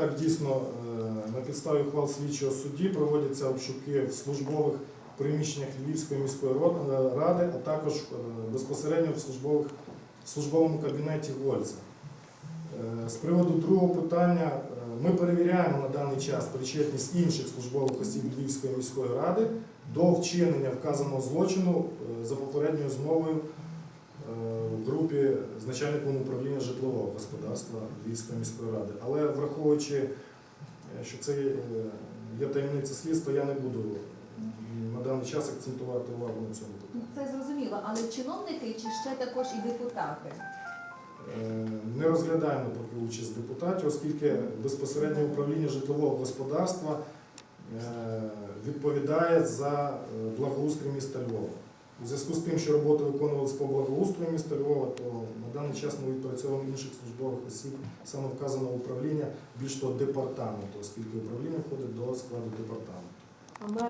так дійсно е, на підставі ухвал слідчого судді проводяться обшуки в службових приміщеннях Львівської міської е, ради, а також е, безпосередньо в службових в службовому кабінеті Вольца. Е, З приводу другого питання, ми перевіряємо на даний час причетність інших службових осіб Львівської міської ради до вчинення вказаного злочину за попередньою змовою в групі з начальником управління житлового господарства Львівської міської ради. Але враховуючи, е, що це е, є таємниця слідства, я не буду на даний час акцентувати увагу на цьому питанні. Це зрозуміло, але чиновники чи ще також і депутати? Е, Не розглядаємо поки участь депутатів, оскільки безпосередньо управління житлового господарства е, відповідає за е, благоустрій міста Львова. У зв'язку з тим, що роботи виконувалися по благоустрою міста Львова, то на даний час ми відпрацьовуємо інших службових осіб саме вказаного управління, більш того департаменту, оскільки управління входить до складу департаменту.